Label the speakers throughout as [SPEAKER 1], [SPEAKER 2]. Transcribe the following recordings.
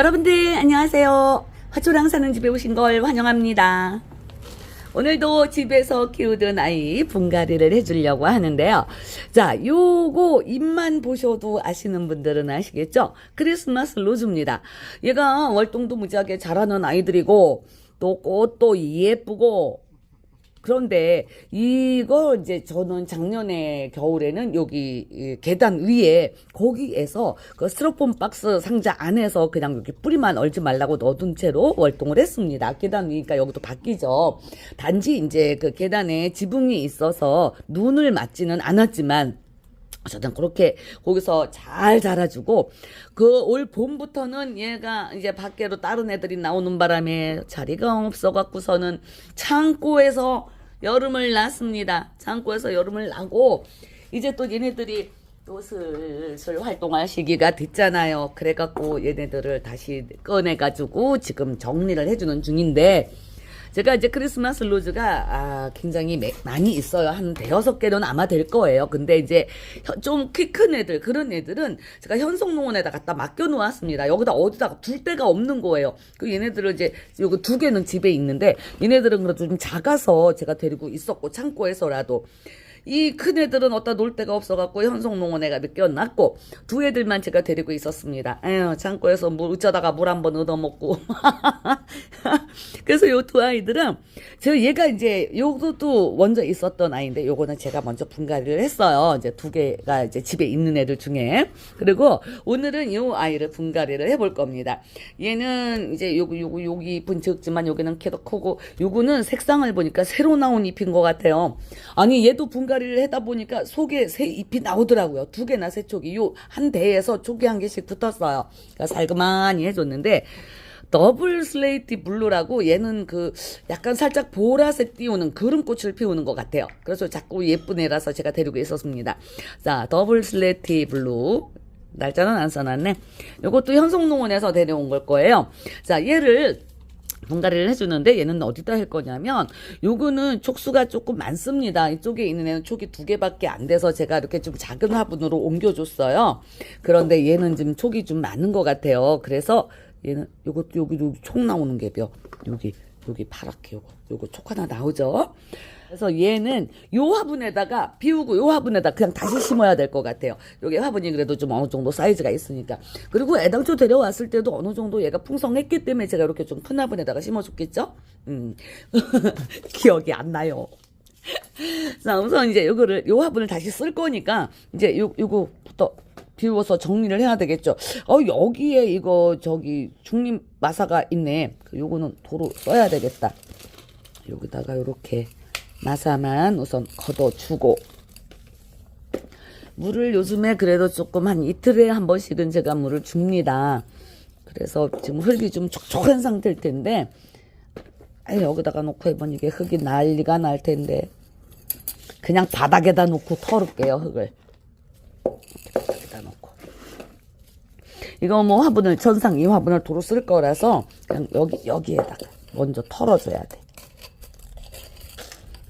[SPEAKER 1] 여러분들 안녕하세요. 화초랑 사는 집에 오신 걸 환영합니다. 오늘도 집에서 키우던 아이 분갈이를 해주려고 하는데요. 자, 요거 잎만 보셔도 아시는 분들은 아시겠죠? 크리스마스 로즈입니다. 얘가 월동도 무지하게 잘하는 아이들이고 또 꽃도 예쁘고 그런데 이거 이제 저는 작년에 겨울에는 여기 이 계단 위에 거기에서 그 스티로폼 박스 상자 안에서 그냥 이렇게 뿌리만 얼지 말라고 넣어둔 채로 월동을 했습니다. 계단 위니까 여기도 바뀌죠. 단지 이제 그 계단에 지붕이 있어서 눈을 맞지는 않았지만 어쨌든 그렇게 거기서 잘 자라주고 그 올 봄부터는 얘가 이제 밖으로 다른 애들이 나오는 바람에 자리가 없어 갖고서는 창고에서 여름을 났습니다. 창고에서 여름을 나고 이제 또 얘네들이 또 슬슬 활동할 시기가 됐잖아요. 그래갖고 얘네들을 다시 꺼내가지고 지금 정리를 해주는 중인데 제가 이제 크리스마스 로즈가 아, 굉장히 매- 많이 있어요. 한 대여섯 개는 아마 될 거예요. 근데 이제 좀 키 큰 애들 그런 애들은 제가 현송농원에다 갖다 맡겨 놓았습니다. 여기다 어디다가 둘 데가 없는 거예요. 그 얘네들은 이제 요거 두 개는 집에 있는데 얘네들은 그래도 좀 작아서 제가 데리고 있었고 창고에서라도 이 큰 애들은 어디다 놀 데가 없어갖고 현송농원에 가 맡겨놨고 두 애들만 제가 데리고 있었습니다. 에휴 창고에서 물 어쩌다가 물 한 번 얻어먹고 그래서 요 두 아이들은 저 얘가 이제 요것도 먼저 있었던 아이인데 요거는 제가 먼저 분갈이를 했어요. 이제 두 개가 이제 집에 있는 애들 중에 그리고 오늘은 요 아이를 분갈이를 해볼 겁니다. 얘는 이제 요거 요거 여기 잎은 적지만 여기는 캐도 크고 요거는 색상을 보니까 새로 나온 잎인 것 같아요. 아니 얘도 분갈이 를 하다 보니까 속에 새 잎이 나오더라고요. 두 개나 세 촉이 요 한 대에서 촉이 한 개씩 붙었어요. 그러니까 살그만히 해줬는데 더블 슬레이티 블루라고 얘는 그 약간 살짝 보라색 띄우는 그런 꽃을 피우는 것 같아요. 그래서 자꾸 예쁜 애라서 제가 데리고 있었습니다. 자, 더블 슬레이티 블루. 날짜는 안 써놨네. 요것도 현송농원에서 데려온 걸 거예요. 자, 얘를 분갈이를 해주는데 얘는 어디다 할 거냐면 요거는 촉수가 조금 많습니다. 이쪽에 있는 애는 촉이 두 개밖에 안 돼서 제가 이렇게 좀 작은 화분으로 옮겨줬어요. 그런데 얘는 지금 촉이 좀 많은 것 같아요. 그래서 얘는 요것도 여기 여기 촉 나오는 개뼈 여기 여기 파랗게 요거 요거 촉 하나 나오죠. 그래서 얘는 요 화분에다가 비우고 요 화분에다 그냥 다시 심어야 될 것 같아요. 요게 화분이 그래도 좀 어느 정도 사이즈가 있으니까. 그리고 애당초 데려왔을 때도 어느 정도 얘가 풍성했기 때문에 제가 이렇게 좀 큰 화분에다가 심어줬겠죠? 음. 기억이 안 나요. 자, 우선 이제 요거를, 요 화분을 다시 쓸 거니까, 이제 요, 요거부터 비워서 정리를 해야 되겠죠. 어, 여기에 이거, 저기, 중립 마사가 있네. 그 요거는 도로 써야 되겠다. 여기다가 요렇게 마사만 우선 걷어주고, 물을 요즘에 그래도 조금 한 이틀에 한 번씩은 제가 물을 줍니다. 그래서 지금 흙이 좀 촉촉한 상태일 텐데, 아 여기다가 놓고 해보니 이게 흙이 난리가 날 텐데, 그냥 바닥에다 놓고 털을게요, 흙을. 이렇게 바닥에다 놓고. 이거 뭐 화분을, 전상 이 화분을 도로 쓸 거라서, 그냥 여기, 여기에다가 먼저 털어줘야 돼.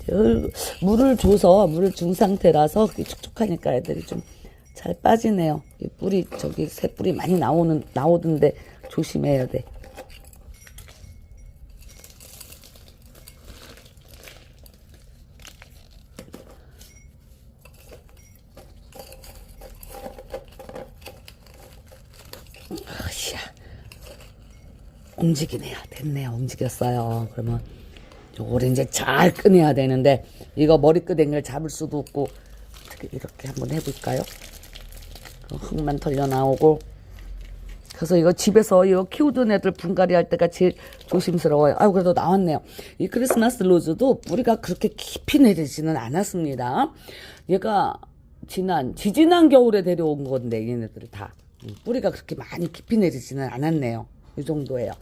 [SPEAKER 1] 흙, 물을 줘서, 물을 준 상태라서 촉촉하니까 애들이 좀 잘 빠지네요. 이 뿌리, 저기 새 뿌리 많이 나오는, 나오던데 조심해야 돼. 으쌰. 움직이네요. 됐네요. 움직였어요. 그러면 요거를 이제 잘 꺼내야 되는데 이거 머리끄댕이를 잡을 수도 없고 어떻게 이렇게 한번 해볼까요? 그 흙만 털려 나오고 그래서 이거 집에서 이거 키우던 애들 분갈이 할 때가 제일 조심스러워요. 아유 그래도 나왔네요. 이 크리스마스 로즈도 뿌리가 그렇게 깊이 내리지는 않았습니다. 얘가 지난 지지난 겨울에 데려온 건데 얘네들 다 음, 뿌리가 그렇게 많이 깊이 내리지는 않았네요. 이 정도예요.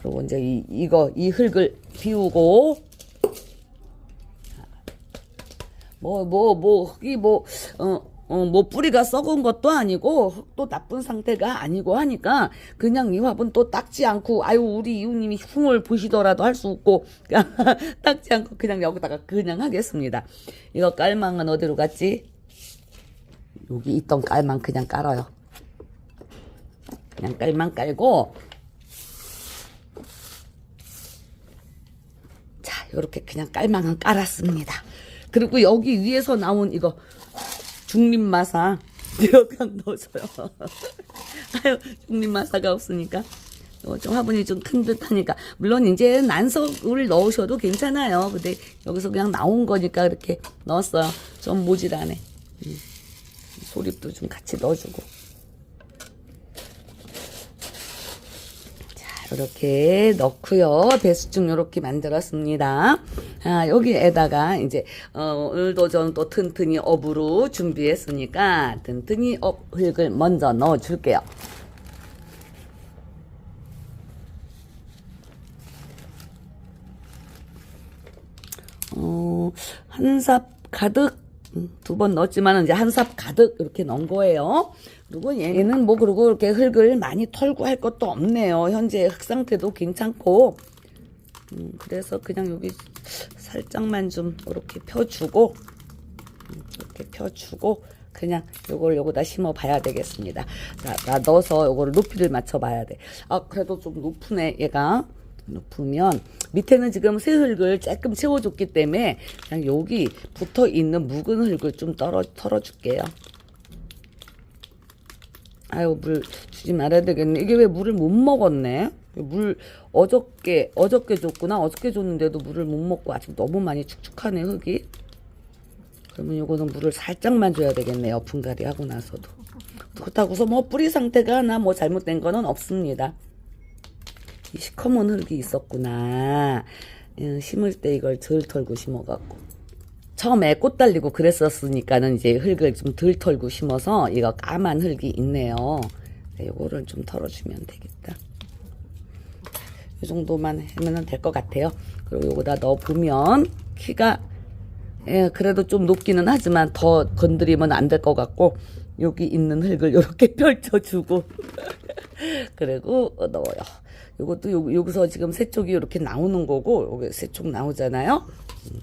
[SPEAKER 1] 그리고 이제 이 이거 이 흙을 비우고 뭐 뭐 뭐 흙이 뭐 어. 어, 뭐 뿌리가 썩은 것도 아니고 흙도 나쁜 상태가 아니고 하니까 그냥 이 화분 또 닦지 않고 아유 우리 이웃님이 흉을 보시더라도 할 수 없고 닦지 않고 그냥 여기다가 그냥 하겠습니다. 이거 깔망은 어디로 갔지? 여기 있던 깔망 그냥 깔아요. 그냥 깔만 깔고. 자 이렇게 그냥 깔만은 깔았습니다. 그리고 여기 위에서 나온 이거 중립마사. 미역강 넣어줘요? 아유 중립마사가 없으니까. 어, 좀 화분이 좀 큰 듯하니까. 물론 이제 난석을 넣으셔도 괜찮아요. 근데 여기서 그냥 나온 거니까 이렇게 넣었어요. 좀 모질하네. 음. 소립도 좀 같이 넣어주고. 이렇게 넣고요. 배수중 이렇게 만들었습니다. 아, 여기에다가 이제 어, 오늘도 저는 또 튼튼이 업으로 준비했으니까 튼튼이 업 흙을 먼저 넣어줄게요. 어, 한삽 가득 두 번 넣었지만 이제 한 삽 가득 이렇게 넣은 거예요. 그리고 얘는 뭐 그리고 이렇게 흙을 많이 털고 할 것도 없네요. 현재 흙 상태도 괜찮고 음, 그래서 그냥 여기 살짝만 좀 이렇게 펴주고 음, 이렇게 펴주고 그냥 요걸 요거다 심어 봐야 되겠습니다. 자, 나 넣어서 요거를 높이를 맞춰 봐야 돼. 아, 그래도 좀 높으네, 얘가. 높으면 밑에는 지금 새 흙을 조금 채워줬기 때문에 그냥 여기 붙어 있는 묵은 흙을 좀 떨어 털어줄게요. 아유 물 주지 말아야 되겠네. 이게 왜 물을 못 먹었네? 물 어저께 어저께 줬구나. 어저께 줬는데도 물을 못 먹고 아직 너무 많이 축축하네 흙이. 그러면 요거는 물을 살짝만 줘야 되겠네요. 분갈이 하고 나서도. 그렇다고서 뭐 뿌리 상태가 나 뭐 잘못된 거는 없습니다. 이 시커먼 흙이 있었구나. 음, 심을 때 이걸 덜 털고 심어갖고. 처음에 꽃 달리고 그랬었으니까는 이제 흙을 좀 덜 털고 심어서 이거 까만 흙이 있네요. 네, 요거를 좀 털어주면 되겠다. 이 정도만 하면 될 것 같아요. 그리고 요거다 넣어보면 키가 예, 그래도 좀 높기는 하지만 더 건드리면 안 될 것 같고 여기 있는 흙을 이렇게 펼쳐주고 그리고 넣어요. 요것도 요, 여기서 지금 세 쪽이 이렇게 나오는 거고 여기 세쪽 나오잖아요. 음,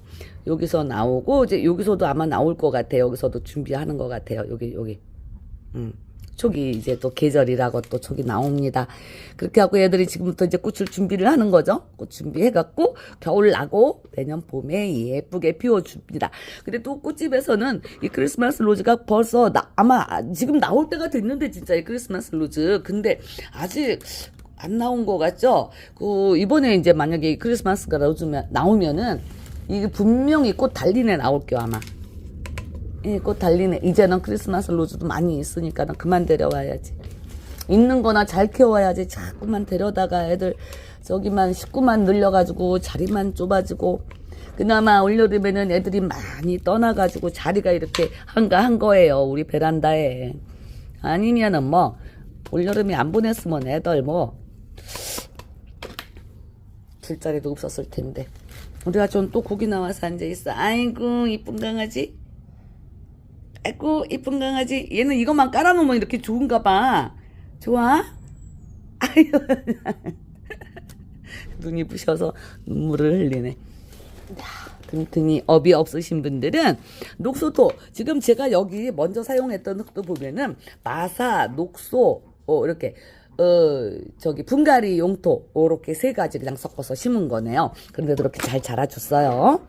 [SPEAKER 1] 여기서 나오고 이제 여기서도 아마 나올 것 같아요. 여기서도 준비하는 것 같아요. 여기 여기. 음. 촉이 이제 또 계절이라고 또 촉이 나옵니다. 그렇게 하고 애들이 지금부터 이제 꽃을 준비를 하는 거죠. 꽃 준비해갖고 겨울 나고 내년 봄에 예쁘게 피워줍니다. 근데 또 꽃집에서는 이 크리스마스 로즈가 벌써 나, 아마 지금 나올 때가 됐는데 진짜 이 크리스마스 로즈. 근데 아직 안 나온 거 같죠? 그 이번에 이제 만약에 이 크리스마스가 나오면 나오면은 이게 분명히 꽃 달리네 나올게요 아마. 예, 꽃 달리네. 이제는 크리스마스 로즈도 많이 있으니까 는 그만 데려와야지. 있는 거나 잘 키워야지. 자꾸만 데려다가 애들 저기만 식구만 늘려가지고 자리만 좁아지고 그나마 올여름에는 애들이 많이 떠나가지고 자리가 이렇게 한가한 거예요. 우리 베란다에. 아니면은 뭐 올여름에 안 보냈으면 애들 뭐 길자리도 없었을 텐데. 우리가 좀 또 고기 나와서 앉아있어. 아이고, 이쁜 강아지. 아이고, 이쁜 강아지. 얘는 이것만 깔아놓으면 이렇게 좋은가 봐. 좋아? 아유. 눈이 부셔서 눈물을 흘리네. 튼튼히 업이 없으신 분들은 녹소토 지금 제가 여기 먼저 사용했던 흙도 보면은 마사, 녹소 어, 이렇게 어 저기 분갈이 용토 이렇게 세 가지 그냥 섞어서 심은 거네요. 그런데도 이렇게 잘 자라줬어요.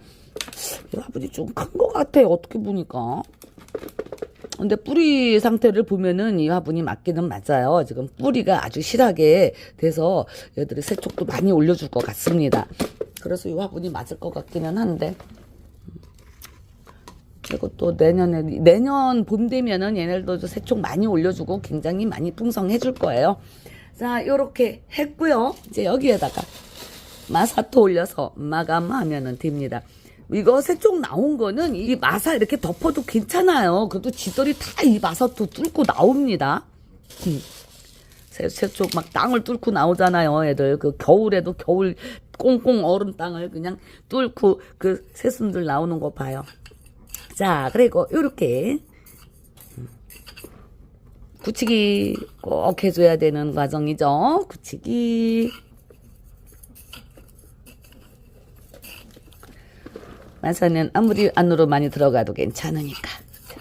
[SPEAKER 1] 이 화분이 좀 큰 것 같아요. 어떻게 보니까. 근데 뿌리 상태를 보면은 이 화분이 맞기는 맞아요. 지금 뿌리가 아주 실하게 돼서 얘들이 세척도 많이 올려줄 것 같습니다. 그래서 이 화분이 맞을 것 같기는 한데. 그리고 또 내년에, 내년 봄 되면은 얘네들도 세척 많이 올려주고 굉장히 많이 풍성해 줄 거예요. 자, 요렇게 했고요. 이제 여기에다가 마사토 올려서 마감하면은 됩니다. 이거 세쪽 나온 거는 이 마사 이렇게 덮어도 괜찮아요. 그래도 지들이 다 이 마사토 뚫고 나옵니다. 음. 새, 새쪽 막 땅을 뚫고 나오잖아요, 애들. 그 겨울에도 겨울 꽁꽁 얼은 땅을 그냥 뚫고 그 새순들 나오는 거 봐요. 자, 그리고 요렇게 굳히기 꼭 해줘야 되는 과정이죠. 굳히기. 마사는 아무리 안으로 많이 들어가도 괜찮으니까. 자,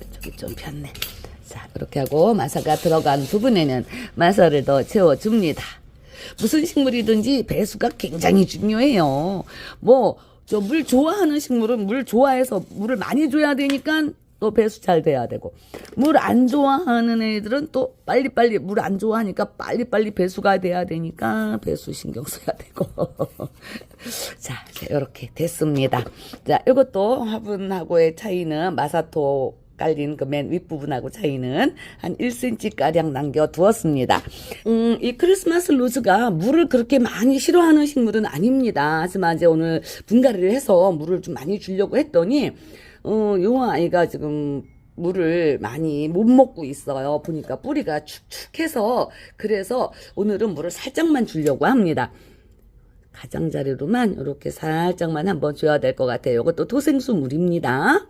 [SPEAKER 1] 이쪽이 좀 편네. 자, 그렇게 하고 마사가 들어간 부분에는 마사를 더 채워줍니다. 무슨 식물이든지 배수가 굉장히 중요해요. 뭐 저 물 좋아하는 식물은 물 좋아해서 물을 많이 줘야 되니까 또 배수 잘 돼야 되고. 물 안 좋아하는 애들은 또 빨리빨리 물 안 좋아하니까 빨리빨리 배수가 돼야 되니까 배수 신경 써야 되고. 자 이렇게 됐습니다. 자 이것도 화분하고의 차이는 마사토 깔린 그 맨 윗부분하고 차이는 한 1cm 가량 남겨 두었습니다. 음, 이 크리스마스 로즈가 물을 그렇게 많이 싫어하는 식물은 아닙니다. 하지만 이제 오늘 분갈이를 해서 물을 좀 많이 주려고 했더니 어, 요 아이가 지금 물을 많이 못 먹고 있어요. 보니까 뿌리가 축축해서 그래서 오늘은 물을 살짝만 주려고 합니다. 가장자리로만 이렇게 살짝만 한번 줘야 될 것 같아요. 이것도 토생수 물입니다.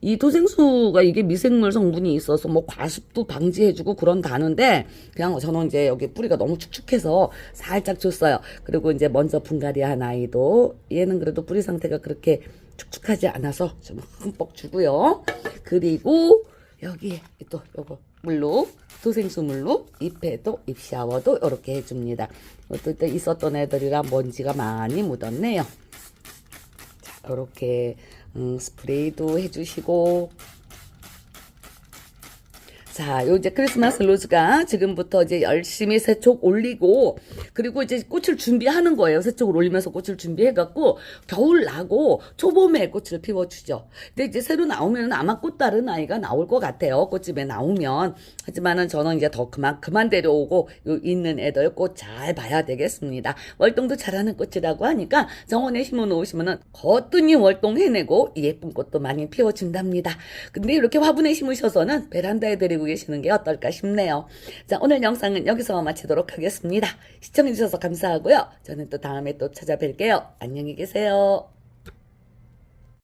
[SPEAKER 1] 이 토생수가 이게 미생물 성분이 있어서 뭐 과습도 방지해주고 그런다는데 그냥 저는 이제 여기 뿌리가 너무 축축해서 살짝 줬어요. 그리고 이제 먼저 분갈이한 아이도 얘는 그래도 뿌리 상태가 그렇게 축축하지 않아서 좀 흠뻑 주고요. 그리고 여기에 또 요거 물로 토생수 물로 잎에도 잎 샤워도 이렇게 해줍니다. 이것도 또 있었던 애들이라 먼지가 많이 묻었네요. 자, 이렇게 음, 스프레이도 해주시고 자, 요 이제 크리스마스 로즈가 지금부터 이제 열심히 세촉 올리고 그리고 이제 꽃을 준비하는 거예요. 세촉을 올리면서 꽃을 준비해갖고 겨울 나고 초봄에 꽃을 피워주죠. 근데 이제 새로 나오면 아마 꽃다른 아이가 나올 것 같아요. 꽃집에 나오면 하지만은 저는 이제 더 그만 그만 데려오고 요 있는 애들 꽃 잘 봐야 되겠습니다. 월동도 잘하는 꽃이라고 하니까 정원에 심어 놓으시면은 거뜬히 월동해내고 예쁜 꽃도 많이 피워준답니다. 근데 이렇게 화분에 심으셔서는 베란다에 데리고 계시는 게 어떨까 싶네요. 자, 오늘 영상은 여기서 마치도록 하겠습니다. 시청해주셔서 감사하고요. 저는 또 다음에 또 찾아뵐게요. 안녕히 계세요.